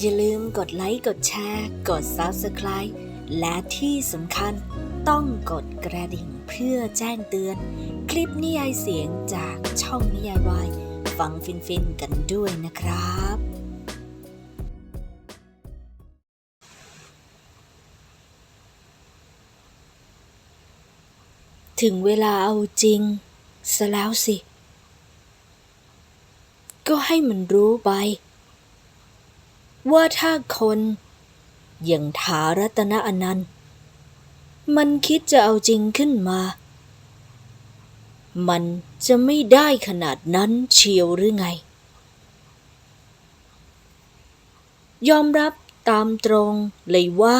อย่าลืมกดไลค์ กดแชร์ กด Subscribe และที่สำคัญต้องกดกระดิ่งเพื่อแจ้งเตือน คลิปนิยายเสียงจากช่องนิยายวายฟังฟินๆกันด้วยนะครับ ถึงเวลาเอาจริงซะแล้วสิ ก็ให้มันรู้ไป ว่าถ้าคนอย่างถารัตนอนันต์ มันคิดจะเอาจริงขึ้นมา มันจะไม่ได้ขนาดนั้นเชียวหรือไง ยอมรับตามตรงเลยว่า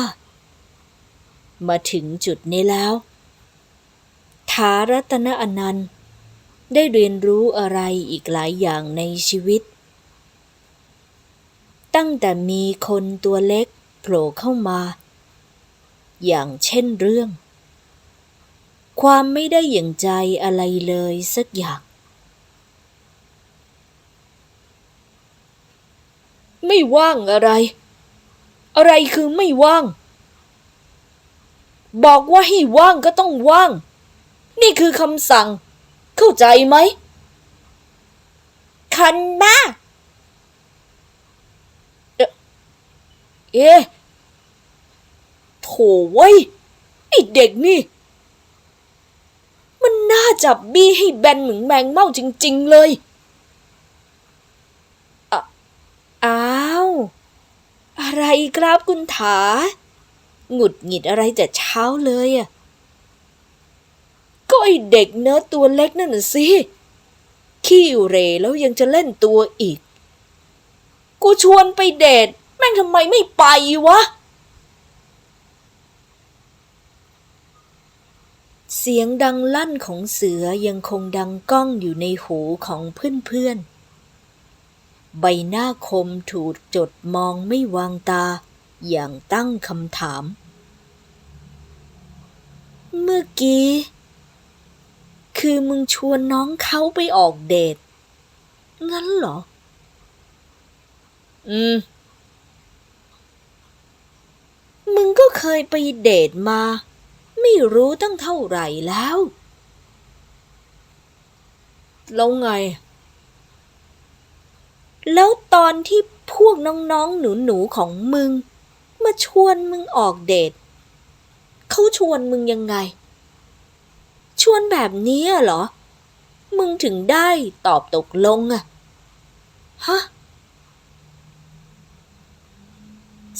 มาถึงจุดนี้แล้วถารัตนอนันต์ ได้เรียนรู้อะไรอีกหลายอย่างในชีวิต ตั้งแต่มีคนตัวเล็กโผล่เข้ามา อย่างเช่นเรื่อง ความไม่ได้อย่างใจอะไรเลยสักอย่าง ไม่ว่างอะไร อะไรคือไม่ว่าง บอกว่าให้ว่างก็ต้องว่าง นี่คือคำสั่ง เข้าใจไหมคันบ้า เอ๊โถเว้ยไอเด็กนี่ มันน่าจับบี้ให้แบนเหมือนแมงเม่าจริง ๆ เลยอะอ้าว อะไรครับคุณถา หงุดหงิดอะไรแต่เช้าเลยอะก็ไอเด็กเนื้อตัวเล็กนั่นน่ะสิ ขี้เรแล้วยังจะเล่นตัวอีก กูชวนไปเดท ม่งทำไมไม่ไปวะ เสียงดังลั่นของเสือยังคงดังก้องอยู่ในหูของเพื่อนๆ ใบหน้าคมถูกจดมองไม่วางตา อย่างตั้งคำถาม เมื่อกี้ คือมึงชวนน้องเขาไปออกเดทงั้นเหรอ อืม มึงก็เคยไปเดทมา ไม่รู้ตั้งเท่าไหร่แล้ว แล้วไง แล้วตอนที่พวกน้องๆหนูๆของมึง มาชวนมึงออกเดทเขาชวนมึงยังไง ชวนแบบนี้เหรอ มึงถึงได้ตอบตกลงอะฮะ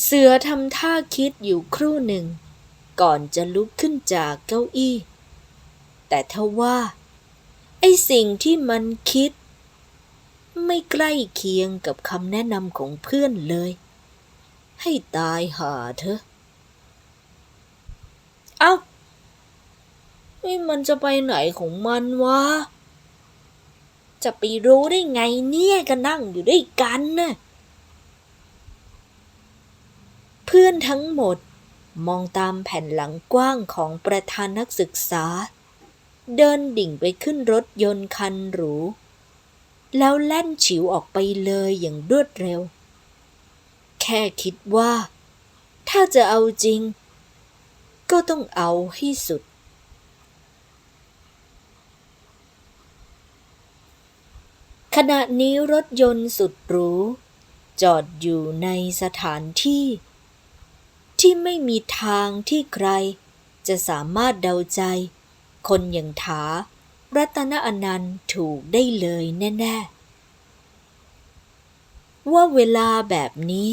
เสือทำท่าคิดอยู่ครู่หนึ่ง ก่อนจะลุกขึ้นจากเก้าอี้ แต่ทว่า ไอสิ่งที่มันคิด ไม่ใกล้เคียงกับคำแนะนำของเพื่อนเลย ให้ตายหาเถอะ เอ้านี่มันจะไปไหนของมันวะ จะไปรู้ได้ไงเนี่ยก็นั่งอยู่ด้วยกันน่ะ พื่อนทั้งหมด มองตามแผ่นหลังกว้างของประธานนักศึกษา เดินดิ่งไปขึ้นรถยนต์คันหรู แล้วแล่นฉิวออกไปเลยอย่างรวดเร็ว แค่คิดว่า ถ้าจะเอาจริง ก็ต้องเอาให้สุดขณะนี้รถยนต์สุดหรู จอดอยู่ในสถานที่ ที่ไม่มีทางที่ใคร จะสามารถเดาใจ คนอย่างถา รัตนอนันต์ถูกได้เลยแน่ ๆ ว่าเวลาแบบนี้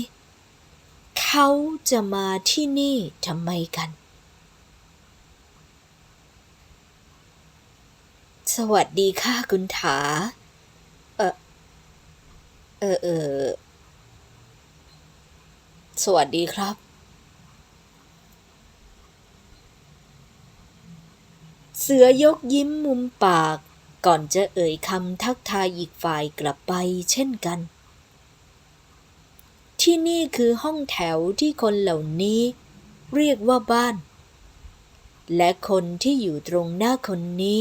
เขาจะมาที่นี่ทำไมกัน สวัสดีค่ะคุณถา เออเออเออสวัสดีครับ เสือยกยิ้มมุมปาก ก่อนจะเอ่ยคำทักทายอีกฝ่ายกลับไปเช่นกัน ที่นี่คือห้องแถวที่คนเหล่านี้ เรียกว่าบ้าน และคนที่อยู่ตรงหน้าคนนี้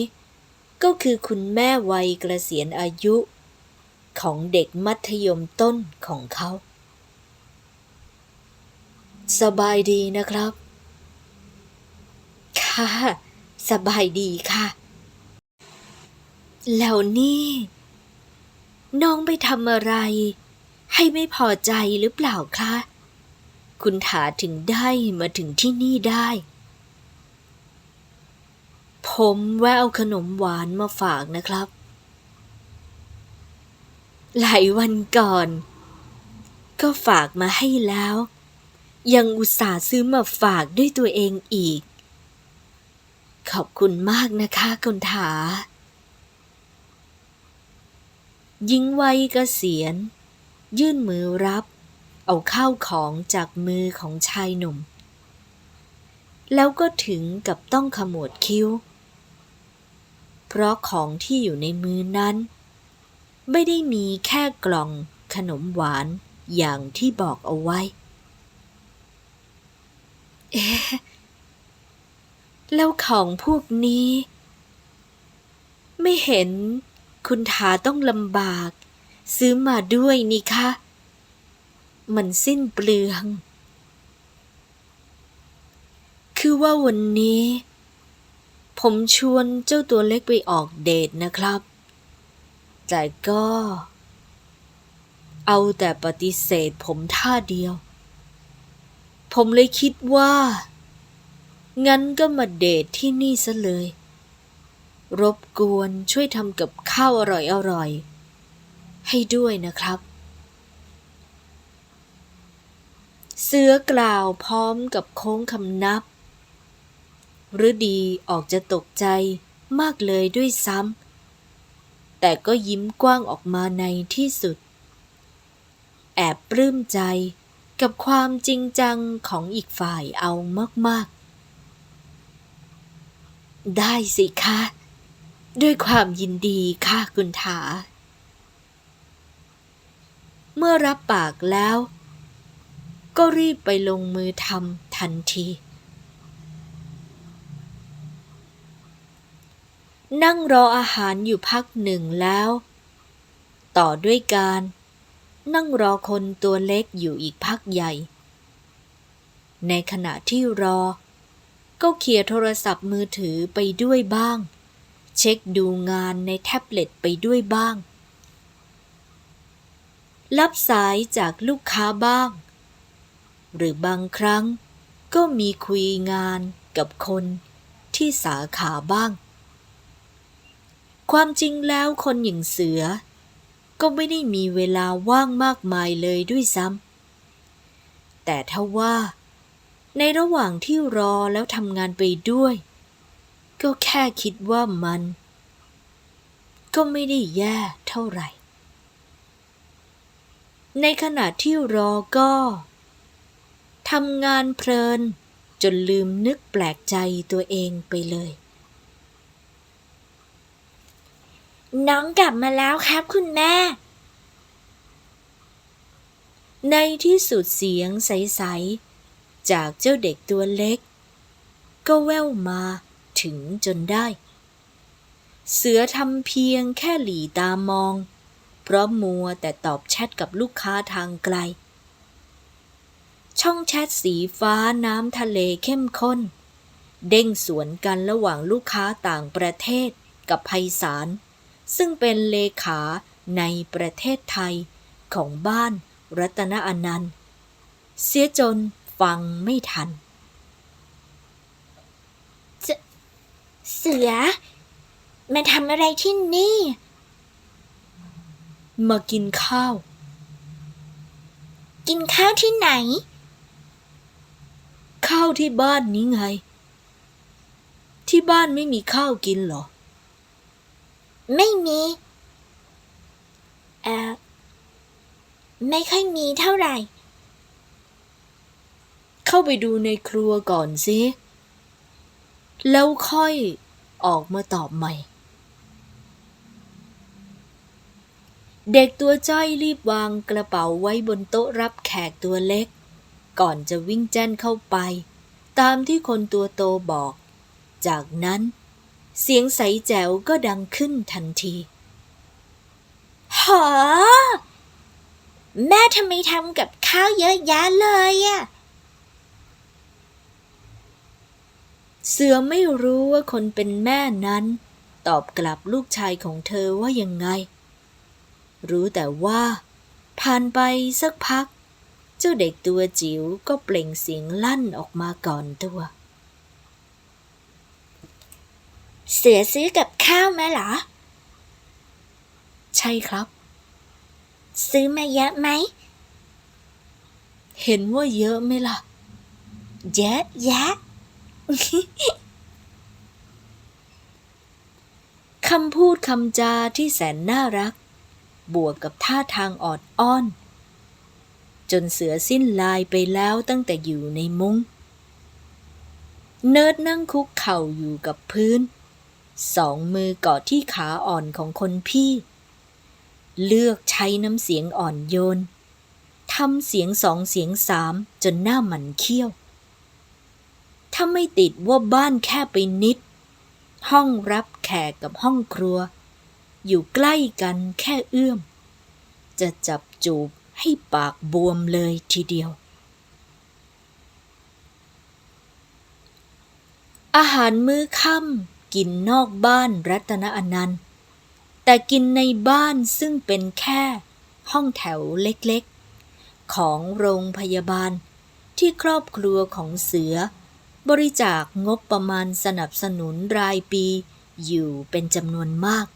ก็คือคุณแม่วัยเกษียณอายุ ของเด็กมัธยมต้นของเขา สบายดีนะครับ ค่ะ สบายดีค่ะ แล้วนี่ น้องไปทำอะไร ให้ไม่พอใจหรือเปล่าคะ คุณถาถึงได้มาถึงที่นี่ได้ ผมแวะเอาขนมหวานมาฝากนะครับ หลายวันก่อน ก็ฝากมาให้แล้ว ยังอุตส่าห์ซื้อมาฝากด้วยตัวเองอีก ขอบคุณมากนะคะคุณถายิงวัยเกษียณ ยื่นมือรับ เอาข้าวของจากมือของชายหนุ่ม แล้วก็ถึงกับต้องขมวดคิ้ว เพราะของที่อยู่ในมือนั้น ไม่ได้มีแค่กล่องขนมหวานอย่างที่บอกเอาไว้ เอ๊ะ แล้วของพวกนี้ ไม่เห็นคุณทาต้องลำบาก ซื้อมาด้วยนี่คะ มันสิ้นเปลือง คือว่าวันนี้ ผมชวนเจ้าตัวเล็กไปออกเดทนะครับ แต่ก็ เอาแต่ปฏิเสธผมท่าเดียว ผมเลยคิดว่า งั้นก็มาเดทที่นี่ซะเลย รบกวนช่วยทำกับข้าวอร่อยๆให้ด้วยนะครับ เสือกล่าวพร้อมกับโค้งคำนับหรือดีออกจะตกใจมากเลยด้วยซ้ำ แต่ก็ยิ้มกว้างออกมาในที่สุด แอบปลื้มใจกับความจริงจังของอีกฝ่ายเอามากๆ ได้สิคะ ด้วยความยินดีค่ะคุณถา เมื่อรับปากแล้ว ก็รีบไปลงมือทำทันที นั่งรออาหารอยู่พักหนึ่งแล้ว ต่อด้วยการนั่งรอคนตัวเล็กอยู่อีกพักใหญ่ ในขณะที่รอ ก็เขี่ยโทรศัพท์มือถือไปด้วยบ้าง เช็คดูงานในแท็บเล็ตไปด้วยบ้าง รับสายจากลูกค้าบ้าง หรือบางครั้งก็มีคุยงานกับคนที่สาขาบ้าง ความจริงแล้วคนอย่างเสือ ก็ไม่ได้มีเวลาว่างมากมายเลยด้วยซ้ำแต่ถ้าว่า ในระหว่างที่รอแล้วทำงานไปด้วย ก็แค่คิดว่ามัน ก็ไม่ได้แย่เท่าไหร่ ในขณะที่รอก็ทำงานเพลิน จนลืมนึกแปลกใจตัวเองไปเลย น้องกลับมาแล้วครับคุณแม่ ในที่สุดเสียงใสๆ จากเจ้าเด็กตัวเล็ก ก็แว่วมาถึงจนได้ เสือทำเพียงแค่หลีตามอง เพราะมัวแต่ตอบแชทกับลูกค้าทางไกล ช่องแชทสีฟ้าน้ำทะเลเข้มข้น เด้งสวนกันระหว่างลูกค้าต่างประเทศกับไพศาลซึ่งเป็นเลขาในประเทศไทยของบ้านรัตนอนันต์ เสียจน ฟังไม่ทัน เสือ มาทำอะไรที่นี่ มากินข้าว กินข้าวที่ไหน ข้าวที่บ้านนี้ไง ที่บ้านไม่มีข้าวกินเหรอ ไม่มีเอ่อไม่ค่อยมีเท่าไหร่ เข้าไปดูในครัวก่อนสิแล้วค่อยออกมาตอบใหม่ เด็กตัวจ้อยรีบวางกระเป๋าไว้บนโต๊ะรับแขกตัวเล็ก ก่อนจะวิ่งแจ้นเข้าไป ตามที่คนตัวโตบอก จากนั้นเสียงใสแจ๋วก็ดังขึ้นทันทีหอแม่ทำไมทำกับข้าวเยอะแยะเลยอะ เสือไม่รู้ว่าคนเป็นแม่นั้น ตอบกลับลูกชายของเธอว่ายังไง รู้แต่ว่า ผ่านไปสักพัก เจ้าเด็กตัวจิ๋วก็เปล่งเสียงลั่นออกมาก่อนตัว เสือซื้อกับข้าวมาเหรอ ใช่ครับ ซื้อมาเยอะไหม เห็นว่าเยอะไหมล่ะ เยอะแยะ คำพูดคำจาที่แสนน่ารัก บวกกับท่าทางออดอ้อน จนเสือสิ้นลายไปแล้วตั้งแต่อยู่ในมุง้ง เนิร์ดนั่งคุกเข่าอยู่กับพื้น สองมือเกาะที่ขาอ่อนของคนพี่ เลือกใช้น้ำเสียงอ่อนโยนทำเสียงสองเสียงสามจนหน้าหมันเขี้ยว ถ้าไม่ติดว่าบ้านแค่ไปนิด ห้องรับแขกกับห้องครัว อยู่ใกล้กันแค่เอื้อม จะจับจูบให้ปากบวมเลยทีเดียว อาหารมื้อค่ำกินนอกบ้านรัตนอนันต์ แต่กินในบ้านซึ่งเป็นแค่ห้องแถวเล็กๆ ของโรงพยาบาลที่ครอบครัวของเสือ บริจาคงบประมาณสนับสนุนรายปีอยู่เป็นจำนวนมาก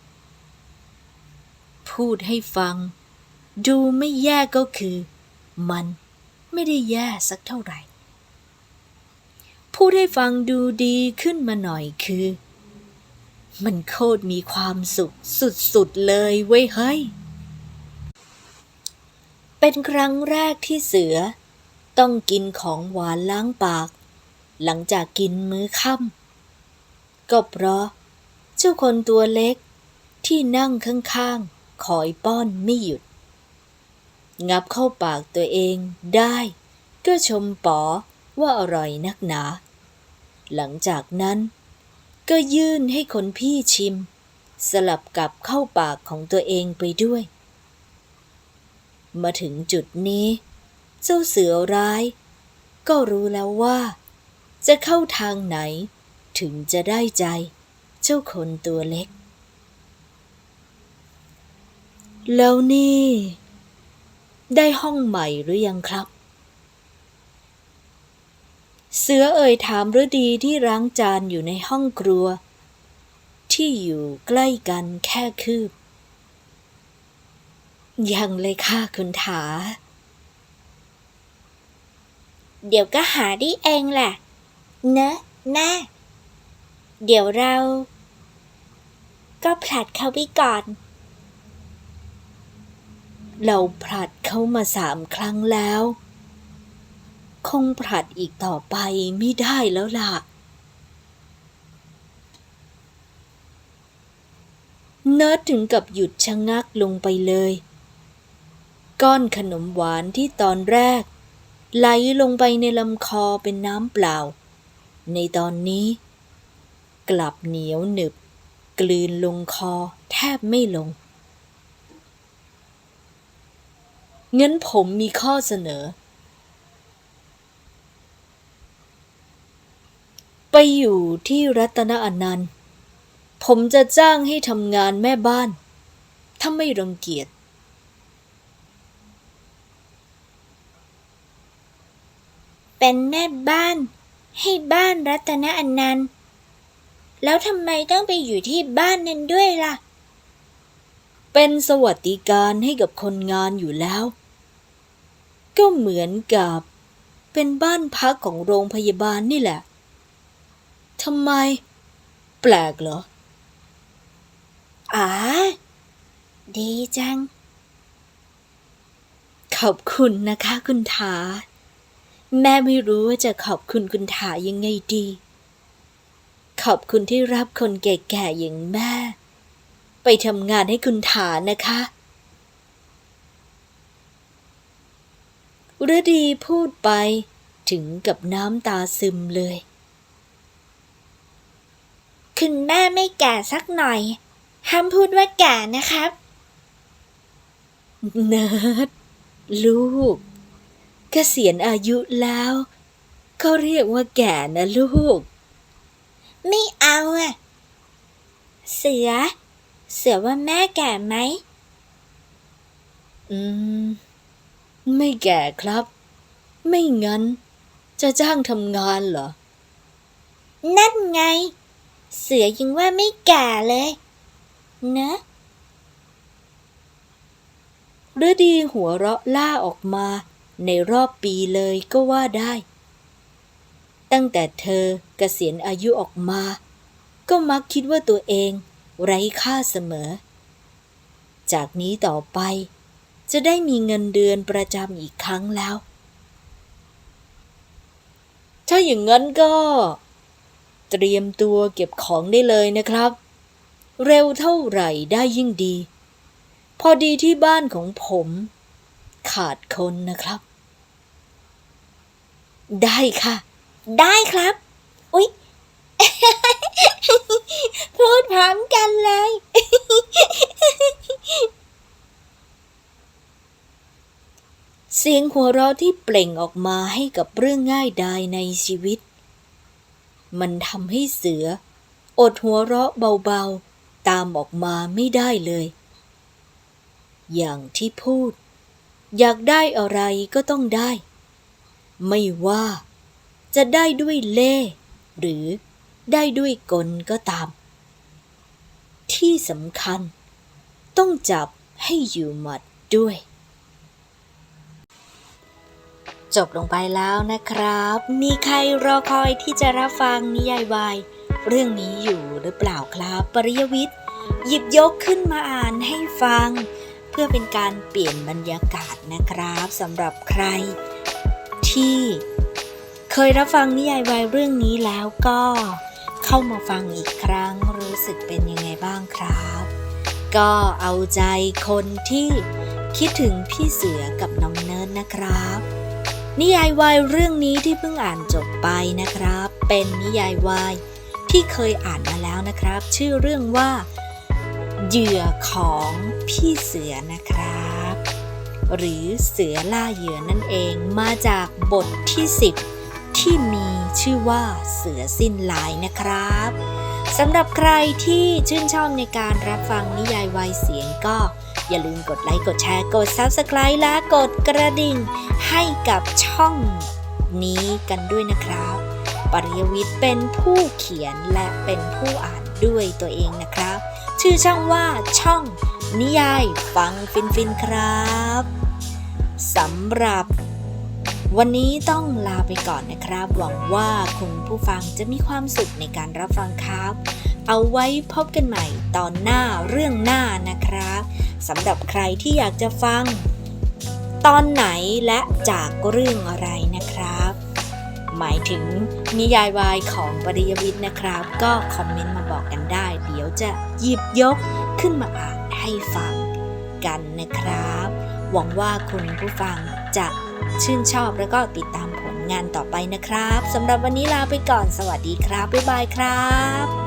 พูดให้ฟัง ดูไม่แย่ก็คือ มันไม่ได้แย่สักเท่าไหร่ พูดให้ฟังดูดีขึ้นมาหน่อยคือ มันโคตรมีความสุขสุดๆเลยเว้ยเฮ้ย เป็นครั้งแรกที่เสือ ต้องกินของหวานล้างปาก หลังจากกินมื้อค่ำก็เพราะ เจ้าคนตัวเล็กที่นั่งข้างๆคอยป้อนไม่หยุด งับเข้าปากตัวเองได้ก็ชมป๋อว่าอร่อยนักหนา หลังจากนั้น ก็ยื่นให้คนพี่ชิม สลับกับเข้าปากของตัวเองไปด้วย มาถึงจุดนี้ เจ้าเสือร้าย ก็รู้แล้วว่า จะเข้าทางไหน ถึงจะได้ใจ เจ้าคนตัวเล็ก แล้วนี่ ได้ห้องใหม่หรือยังครับ เสือเอ่ยถามฤดีที่ล้างจานอยู่ในห้องครัว ที่อยู่ใกล้กันแค่คืบ ยังเลยค่ะคุณถาเดี๋ยวก็หาได้เองแหละ เนอะแน่เดี๋ยวเรา ก็ผลัดเขาไปก่อน เราผลัดเขามาสามครั้งแล้ว คงผลัดอีกต่อไปไม่ได้แล้วล่ะ เนิร์ดถึงกับหยุดชะงักลงไปเลย ก้อนขนมหวานที่ตอนแรก ไหลลงไปในลำคอเป็นน้ำเปล่า ในตอนนี้ กลับเหนียวหนึบ กลืนลงคอแทบไม่ลง งั้นผมมีข้อเสนอ ไปอยู่ที่รัตนอนันต์ ผมจะจ้างให้ทำงานแม่บ้าน ถ้าไม่รังเกียจเป็นแม่บ้าน ให้บ้านรัตนอนันต์ แล้วทำไมต้องไปอยู่ที่บ้านนั้นด้วยล่ะ เป็นสวัสดิการให้กับคนงานอยู่แล้ว ก็เหมือนกับ เป็นบ้านพักของโรงพยาบาลนี่แหละทำไม แปลกเหรออ๋อดีจัง ขอบคุณนะคะคุณถา แม่ไม่รู้ว่าจะขอบคุณคุณถายังไงดี ขอบคุณที่รับคนแก่ๆอย่างแม่ ไปทำงานให้คุณถานะคะฤดีพูดไปถึงกับน้ำตาซึมเลย คุณแม่ไม่แก่สักหน่อย ห้ามพูดว่าแก่นะครับ เนิร์ดลูก เกษียณอายุแล้วก็เรียกว่าแก่นะลูก ไม่เอาอะเสือ เสือว่าแม่แก่ไหม อืม ไม่แก่ครับ ไม่งั้น จะจ้างทำงานเหรอ นั่นไง เสือยังว่าไม่แก่เลยเนอะฤดีหัวเราะล่าออกมา ในรอบปีเลยก็ว่าได้ ตั้งแต่เธอเกษียณอายุออกมา ก็มักคิดว่าตัวเองไร้ค่าเสมอ จากนี้ต่อไป จะได้มีเงินเดือนประจำอีกครั้งแล้ว ถ้าอย่างนั้นก็ เตรียมตัวเก็บของได้เลยนะครับ เร็วเท่าไหร่ได้ยิ่งดี พอดีที่บ้านของผม ขาดคนนะครับ ได้ค่ะ ได้ครับ อุ๊ย พูดพร้อมกันเลย เสียงหัวเราะที่เปล่งออกมาให้กับเรื่องง่ายดายในชีวิต มันทำให้เสือ อดหัวเราะเบาๆ ตามออกมาไม่ได้เลย อย่างที่พูด อยากได้อะไรก็ต้องได้ ไม่ว่า จะได้ด้วยเล่หรือได้ด้วยกลก็ตาม ที่สำคัญ ต้องจับให้อยู่หมัดด้วย จบลงไปแล้วนะครับ มีใครรอคอยที่จะรับฟังนิยายวายเรื่องนี้อยู่หรือเปล่าครับ ปริยวิทย์หยิบยกขึ้นมาอ่านให้ฟัง เพื่อเป็นการเปลี่ยนบรรยากาศนะครับสำหรับใครที่เคยรับฟังนิยายวายเรื่องนี้แล้วก็เข้ามาฟังอีกครั้งรู้สึกเป็นยังไงบ้างครับ ก็เอาใจคนที่คิดถึงพี่เสือกับน้องเนิร์ดนะครับ นิยายวายเรื่องนี้ที่เพิ่งอ่านจบไปนะครับ เป็นนิยายวายที่เคยอ่านมาแล้วนะครับ ชื่อเรื่องว่า เหยื่อของ พี่เสือนะครับ หรือเสือล่าเหยื่อนั่นเองมาจากบทที่10ที่มีชื่อว่าเสือสิ้นลายนะครับสำหรับใครที่ชื่นชอบในการรับฟังนิยายวายเสียงก็อย่าลืมกดไลค์กดแชร์กด Subscribe และกดกระดิ่งให้กับช่องนี้กันด้วยนะครับ ปริยวิทย์เป็นผู้เขียนและเป็นผู้อ่านด้วยตัวเองนะครับ ชื่อช่องว่าช่อง นิยายฟังฟินฟินครับสำหรับ วันนี้ต้องลาไปก่อนนะครับ หวังว่าคุณผู้ฟังจะมีความสุขในการรับฟังครับ เอาไว้พบกันใหม่ตอนหน้าเรื่องหน้านะครับสำหรับใครที่อยากจะฟัง ตอนไหนและจากเรื่องอะไรนะครับ หมายถึงนิยายวายของปริยวิทย์นะครับ ก็คอมเมนต์มาบอกกันได้ เดี๋ยวจะหยิบยก ขึ้นมาอ่านให้ฟังกันนะครับ หวังว่าคุณผู้ฟังจะชื่นชอบแล้วก็ติดตามผลงานต่อไปนะครับสำหรับวันนี้ลาไปก่อนสวัสดีครับ บ๊ายบายครับ